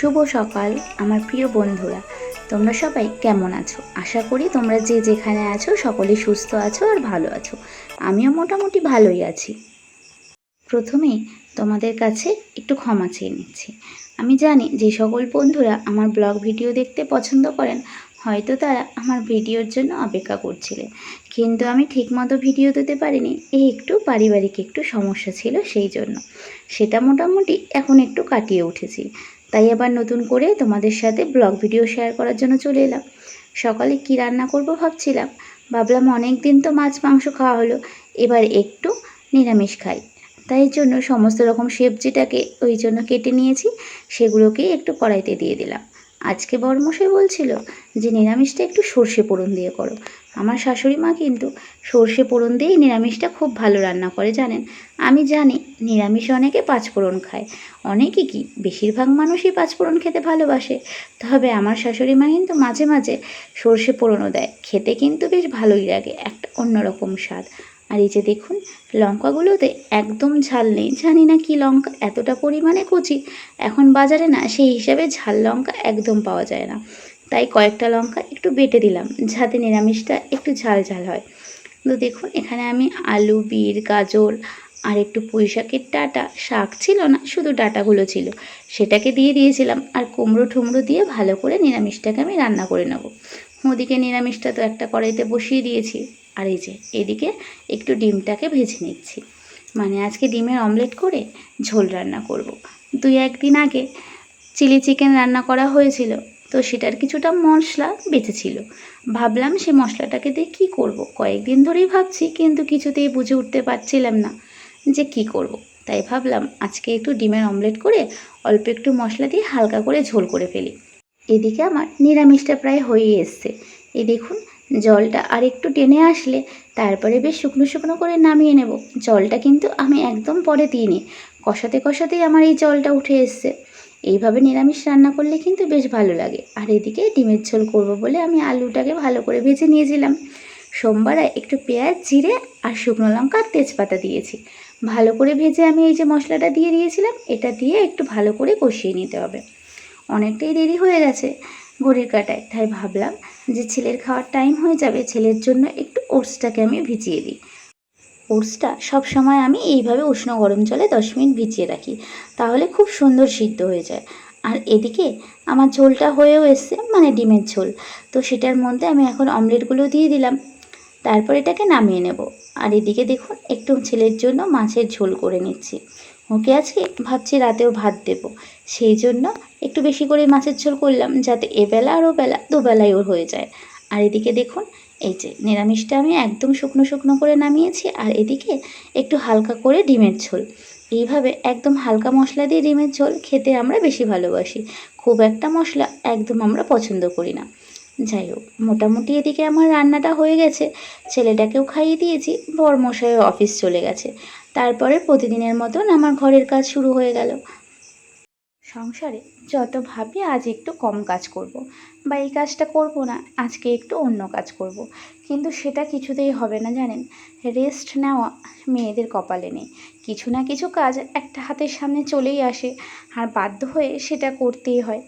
শুভ সকাল, আমার প্রিয় বন্ধুরা। তোমরা সবাই কেমন আছো? আশা করি তোমরা যে যেখানে আছো সকলেই সুস্থ আছো আর ভালো আছো। আমিও মোটামুটি ভালোই আছি। প্রথমেই তোমাদের কাছে একটু ক্ষমা চেয়ে নিচ্ছি। আমি জানি যে সকল বন্ধুরা আমার ব্লগ ভিডিও দেখতে পছন্দ করেন, হয়তো তারা আমার ভিডিওর জন্য অপেক্ষা করছিলেন। কিন্তু আমি ঠিকমতো ভিডিও দিতে পারিনি এই একটু পারিবারিক একটু সমস্যা ছিল সেই জন্য। সেটা মোটামুটি এখন একটু কাটিয়ে উঠেছি। তাই আবার নতুন করে তোমাদের সাথে ব্লগ ভিডিও শেয়ার করার জন্য চলে এলাম। সকালে কি রান্না করব ভাবছিলাম। ভাবলাম অনেক দিন তো মাছ মাংস খাওয়া হলো, এবার একটু নিরামিষ খাই। তাই জন্য সমস্ত রকম সবজিটাকে ওই জন্য কেটে নিয়েছি সেগুলোকেই একটু কড়াইতে দিয়ে দিলাম। আজকে বড়মশাই বলছিল যে, নিরামিষটা একটু সর্ষে পোড়ন দিয়ে করো। আমার শাশুড়ি মা কিন্তু সর্ষে পোড়ন দিয়েই নিরামিষটা খুব ভালো রান্না করে, জানেন? আমি জানি নিরামিষ অনেকে পাঁচফোড়ন খায়। অনেকে কি বেশিরভাগ মানুষই পাঁচফোড়ন খেতে ভালোবাসে? তবে আমার শাশুড়ি মা কিন্তু মাঝে মাঝে সর্ষে পোড়নও দেয়। খেতে কিন্তু বেশ ভালোই লাগে, একটা অন্যরকম স্বাদ। আর এই যে দেখুন, লঙ্কাগুলোতে একদম ঝাল নেই। জানি না কি লঙ্কা, এতটা পরিমাণে কচি। এখন বাজারে না সেই হিসাবে ঝাল লঙ্কা একদম পাওয়া যায় না। তাই কয়েকটা লঙ্কা একটু বেটে দিলাম। যাতে নিরামিষটা একটু ঝাল ঝাল হয়। তো দেখুন, এখানে আমি আলু, বিট, গাজর আর একটু পুঁই শাকের ডাঁটা, শাক ছিল না, শুধু ডাঁটাগুলো ছিল। সেটাকে দিয়ে দিয়েছিলাম আর কুমড়ো ঠুমড়ো দিয়ে ভালো করে নিরামিষটাকে আমি রান্না করে নেব। ওদিকে নিরামিষটা তো একটা কড়াইতে বসিয়ে দিয়েছি। আর এই যে, এদিকে একটু ডিমটাকে ভেজে নিচ্ছি। মানে আজকে ডিমের অমলেট করে ঝোল রান্না করব। দুই একদিন আগে চিলি চিকেন রান্না করা হয়েছিল। তো সেটার কিছুটা মশলা বেঁচেছিল ভাবলাম সে মশলাটাকে দিয়ে কী করব। কয়েকদিন ধরেই ভাবছি, কিন্তু কিছুতেই বুঝে উঠতে পারছিলাম না যে কি করব। তাই ভাবলাম আজকে একটু ডিমের অমলেট করে অল্প একটু মশলা দিয়ে হালকা করে ঝোল করে ফেলি। এদিকে আমার নিরামিষটা প্রায় হয়েই এসছে। এই দেখুন, জলটা আর একটু টেনে আসলে তারপরে বেশ শুকনো শুকনো করে নামিয়ে নেব। জলটা কিন্তু আমি একদম পরে দিইনি। কষাতে কষাতেই আমার এই জলটা উঠে এসছে। এইভাবে নিরামিষ রান্না করলে কিন্তু বেশ ভালো লাগে। আর এদিকে ডিমের ঝোল করব বলে আমি আলুটাকে ভালো করে ভেজে নিয়েছিলাম। সোমবারে একটু পেঁয়াজ, জিরে আর শুকনো লঙ্কা তেজপাতা দিয়েছি। ভালো করে ভেজে আমি এই যে মশলাটা দিয়ে দিয়েছিলাম, এটা দিয়ে একটু ভালো করে কষিয়ে নিতে হবে। অনেকটাই দেরি হয়ে গেছে ঘড়ির কাটায়, তাই ভাবলাম যে ছেলের খাওয়ার টাইম হয়ে যাবে, ছেলের জন্য একটু ওটসটাকে আমি ভিজিয়ে দিই। ওটসটা সব সময় আমি এইভাবে উষ্ণ গরম জলে দশ মিনিট ভিজিয়ে রাখি। তাহলে খুব সুন্দর সিদ্ধ হয়ে যায়। আর এদিকে আমার ঝোলটা হয়েও এসছে মানে ডিমের ঝোল। তো সেটার মধ্যে আমি এখন অমলেটগুলো দিয়ে দিলাম। তারপর এটাকে নামিয়ে নেব। আর এদিকে দেখুন, একটু ছেলের জন্য মাছের ঝোল করে নিচ্ছি। ওকে আজকে ভাবছি রাতেও ভাত দেব। সেই জন্য একটু বেশি করে মাছের ঝোল করলাম, যাতে এবেলা আর ওবেলা দুবেলায় ওর হয়ে যায়। আর এদিকে দেখুন এই যে নিরামিষটা আমি একদম শুকনো শুকনো করে নামিয়েছি আর এদিকে একটু হালকা করে ডিমের ঝোল। এইভাবে একদম হালকা মশলা দিয়ে ডিমের ঝোল খেতে আমরা বেশি ভালোবাসি। খুব একটা মশলা একদম আমরা পছন্দ করি না। যাই হোক, মোটামুটি এদিকে আমার রান্নাটা হয়ে গেছে। ছেলেটাকেও খাইয়ে দিয়েছি, বরমশাইও অফিস চলে গেছে। তারপরে প্রতিদিনের মতন আমার ঘরের কাজ শুরু হয়ে গেল। সংসারে যত ভাবি আজ একটু কম কাজ করব। বা এই কাজটা করব না, আজকে একটু অন্য কাজ করব। কিন্তু সেটা কিছুতেই হবে না, জানেন রেস্ট নেওয়া মেয়েদের কপালে নেই কিছু না কিছু কাজ একটা হাতের সামনে চলেই আসে আর বাধ্য হয়ে সেটা করতেই হয়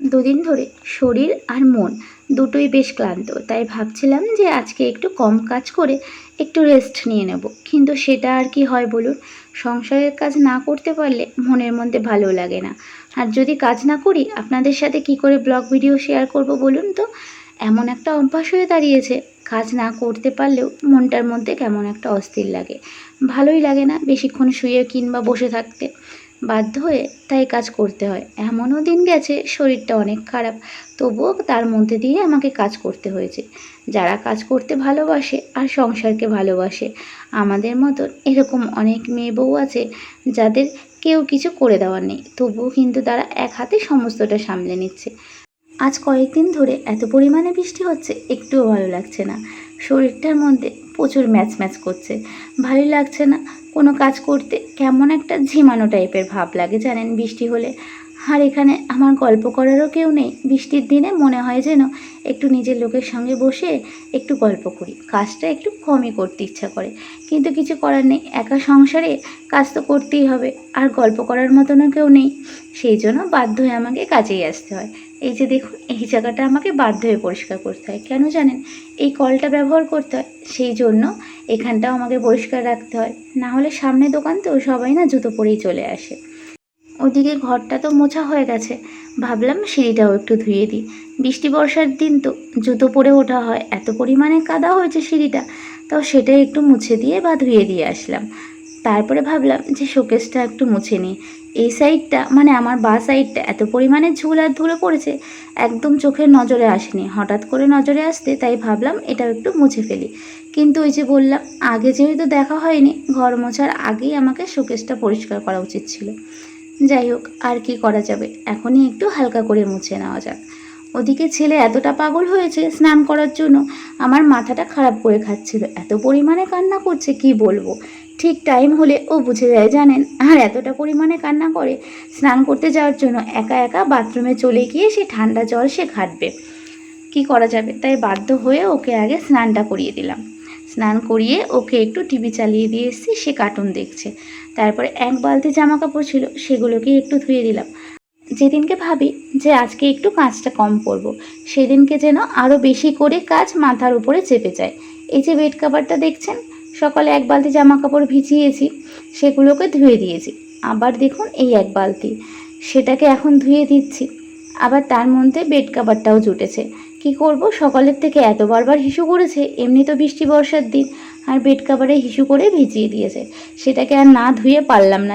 দুদিন ধরে শরীর আর মন দুটোই বেশ ক্লান্ত। তাই ভাবছিলাম যে আজকে একটু কম কাজ করে একটু রেস্ট নিয়ে নেব। কিন্তু সেটা আর কি হয় বলুন? সংসারের কাজ না করতে পারলে মনের মধ্যে ভালো লাগে না। আর যদি কাজ না করি, আপনাদের সাথে কি করে ব্লগ ভিডিও শেয়ার করব বলুন তো? এমন একটা অভ্যাস হয়ে দাঁড়িয়েছে। কাজ না করতে পারলেও মনটার মধ্যে কেমন একটা অস্থির লাগে। ভালোই লাগে না বেশিক্ষণ শুয়ে কিংবা বসে থাকতে। বাধ্য হয়ে তাই কাজ করতে হয়। এমনও দিন গেছে শরীরটা অনেক খারাপ, তবুও তার মধ্যে দিয়ে আমাকে কাজ করতে হয়েছে। যারা কাজ করতে ভালোবাসে আর সংসারকে ভালোবাসে, আমাদের মতন এরকম অনেক মেয়ে বউ আছে যাদের কেউ কিছু করে দেওয়ার নেই, তবুও কিন্তু তারা এক হাতে সমস্তটা সামলে নিচ্ছে। আজ কয়েকদিন ধরে এত পরিমাণে বৃষ্টি হচ্ছে, একটুও ভালো লাগছে না। শরীরটার মধ্যে প্রচুর ম্যাচ ম্যাচ করছে। ভালোই লাগছে না কোনো কাজ করতে। কেমন একটা ঝিমানো টাইপের ভাব লাগে জানেন বৃষ্টি হলে। আর এখানে আমার গল্প করারও কেউ নেই। বৃষ্টির দিনে মনে হয় যেন একটু নিজের লোকের সঙ্গে বসে একটু গল্প করি। কাজটা একটু কমই করতে ইচ্ছা করে। কিন্তু কিছু করার নেই। একা সংসারে কাজ তো করতেই হবে। আর গল্প করার মতনও কেউ নেই। সেই জন্য বাধ্য হয়ে আমাকে কাজেই আসতে হয়। এই যে দেখুন, এই জায়গাটা আমাকে বাধ্য হয়ে পরিষ্কার করতে হয়। কেন জানেন? এই কলটা ব্যবহার করতে হয়, সেই জন্য এখানটাও আমাকে পরিষ্কার রাখতে হয়। না হলে সামনে দোকান তো সবাই না জুতো পরেই চলে আসে। ওদিকে ঘরটা তো মোছা হয়ে গেছে। ভাবলাম সিঁড়িটাও একটু ধুয়ে দিই। বৃষ্টি বর্ষার দিন তো জুতো পরে ওঠা হয়। এত পরিমাণে কাদা হয়েছে সিঁড়িটা। তাও সেটা একটু মুছে দিয়ে বা ধুয়ে দিয়ে আসলাম। তারপরে ভাবলাম যে শোকেসটা একটু মুছে নিই। এই সাইডটা মানে আমার বা সাইডটা এত পরিমাণে ঝুল আর ধুলো পড়েছে, একদম চোখের নজরে আসেনি। হঠাৎ করে নজরে আসতে তাই ভাবলাম এটাও একটু মুছে ফেলি। কিন্তু ওই যে বললাম, আগে যেহেতু দেখা হয়নি, ঘর মোছার আগেই আমাকে শোকেসটা পরিষ্কার করা উচিত ছিল। যাই হোক, আর কি করা যাবে? এখনই একটু হালকা করে মুছে নেওয়া যাক। ওদিকে ছেলে এতটা পাগল হয়েছে স্নান করার জন্য, আমার মাথাটা খারাপ করে খাচ্ছিল। এত পরিমাণে কান্না করছে, কি বলব? ঠিক টাইম হলে ও বুঝে যায়, জানেন? আর এতটা পরিমাণে কান্না করে স্নান করতে যাওয়ার জন্য একা একা বাথরুমে চলে গিয়ে সে ঠান্ডা জল সে ঘাটবে। কি করা যাবে? তাই বাধ্য হয়ে ওকে আগে স্নানটা করিয়ে দিলাম। স্নান করিয়ে ওকে একটু টিভি চালিয়ে দিয়ে এসেছি, সে কার্টুন দেখছে। তারপরে এক বালতি জামা কাপড় ছিল, সেগুলোকে একটু ধুয়ে দিলাম। যেদিনকে ভাবি যে আজকে একটু কাজটা কম করব। সেদিনকে যেন আরও বেশি করে কাজ মাথার উপরে চেপে যায়। এই যে বেড কাভারটা দেখছেন? সকালে এক বালতি জামা কাপড় ভিজিয়েছি, সেগুলোকে ধুয়ে দিয়েছি। আবার দেখুন এই এক বালতি। সেটাকে এখন ধুয়ে দিচ্ছি। আবার তার মধ্যে বেড কাভারটাও জুটেছে। কি করব? সকালের থেকে এত বারবার হিসু করেছে, এমনি তো বৃষ্টি, বর্ষার দিন। আর বেড কাভারে হিসু করে ভিজিয়ে দিয়েছে। সেটাকে আর না ধুয়ে পারলাম না।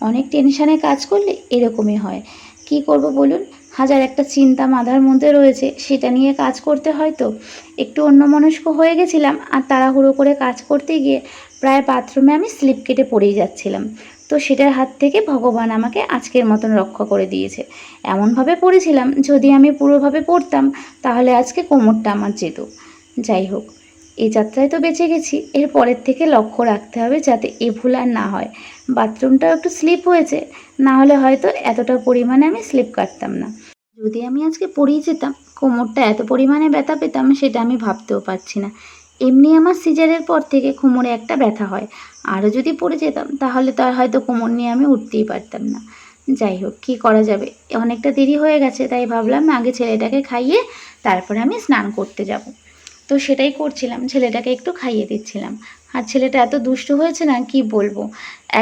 অনেক টেনশানে কাজ করলে এরকমই হয়। কি করব বলুন? হাজার একটা চিন্তা মাথার মধ্যে রয়েছে, সেটা নিয়ে কাজ করতে হয় তো একটু অন্যমনস্ক হয়ে গেছিলাম আর তাড়াহুড়ো করে কাজ করতে গিয়ে প্রায় বাথরুমে আমি স্লিপ কেটে পড়েই যাচ্ছিলাম। তো সেটার হাত থেকে ভগবান আমাকে আজকের মতন রক্ষা করে দিয়েছে। এমনভাবে পড়েছিলাম, যদি আমি পুরোভাবে পড়তাম, তাহলে আজকে কোমরটা আমার যেত। যাই হোক এই যাত্রায় তো বেঁচে গেছি। এর পরের থেকে লক্ষ্য রাখতে হবে যাতে এ ভুল আর না হয়। বাথরুমটাও একটু স্লিপ হয়েছে। না হলে হয়তো এতটা পরিমাণে আমি স্লিপ কাটতাম না। যদি আমি আজকে পড়েই যেতাম, কোমরটা এত পরিমাণে ব্যথা পেতাম, সেটা আমি ভাবতেও পারছি না। এমনি আমার সিজারের পর থেকে কোমরে একটা ব্যথা হয়। আরও যদি পড়ে যেতাম, তাহলে তো আর হয়তো কোমর নিয়ে আমি উঠতেই পারতাম না। যাই হোক, কী করা যাবে? অনেকটা দেরি হয়ে গেছে, তাই ভাবলাম আগে ছেলেটাকে খাইয়ে তারপরে আমি স্নান করতে যাব। তো সেটাই করছিলাম, ছেলেটাকে একটু খাইয়ে দিচ্ছিলাম। আর ছেলেটা এত দুষ্টু হয়েছে না, কি বলব?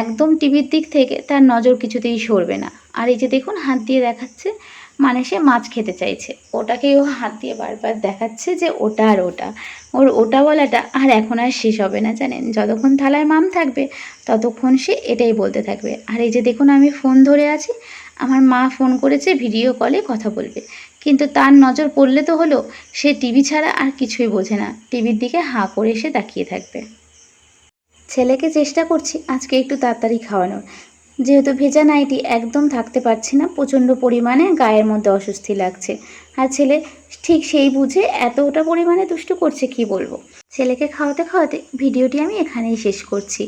একদম টিভির দিক থেকে তার নজর কিছুতেই সরবে না। আর এই যে দেখুন, হাত দিয়ে দেখাচ্ছে মানে সে মাছ খেতে চাইছে। ওটাকে ও হাত দিয়ে বারবার দেখাচ্ছে যে ওটা আর ওটা। ওর ওটা বলাটা আর এখন আর শেষ হবে না, জানেন? যতক্ষণ থালায় মাম থাকবে, ততক্ষণ সে এটাই বলতে থাকবে। আর এই যে দেখুন, আমি ফোন ধরে আছি আমার মা ফোন করেছে ভিডিও কলে কথা বলবে। কিন্তু তার নজর পড়লে তো হলো, সে টিভি ছাড়া আর কিছুই বোঝে না। টিভির দিকে হাঁ করে এসে তাকিয়ে থাকবে। ছেলেকে চেষ্টা করছি আজকে একটু তাড়াতাড়ি খাওয়ানোর। যেহেতু ভেজা নাইটি একদম থাকতে পারছি না, প্রচণ্ড পরিমাণে গায়ের মধ্যে অস্বস্তি লাগছে। আর ছেলে ঠিক সেই বুঝে এতটা পরিমাণে দুষ্টু করছে কি বলব? ছেলেকে খাওয়াতে খাওয়াতে ভিডিওটি আমি এখানেই শেষ করছি।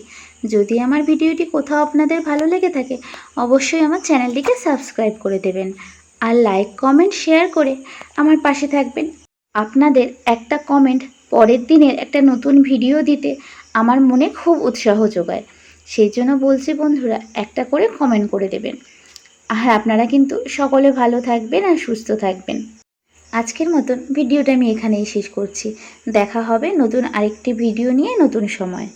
যদি আমার ভিডিওটি কোথাও আপনাদের ভালো লেগে থাকে, অবশ্যই আমার চ্যানেলটিকে সাবস্ক্রাইব করে দেবেন আর লাইক, কমেন্ট, শেয়ার করে আমার পাশে থাকবেন। আপনাদের একটা কমেন্ট পরের দিনের একটা নতুন ভিডিও দিতে আমার মনে খুব উৎসাহ যোগায়। সেই জন্য বলছি বন্ধুরা, একটা করে কমেন্ট করে দেবেন। আর আপনারা কিন্তু সকলে ভালো থাকবেন আর সুস্থ থাকবেন। আজকের মতন ভিডিওটা আমি এখানেই শেষ করছি। দেখা হবে নতুন আরেকটি ভিডিও নিয়ে নতুন সময়।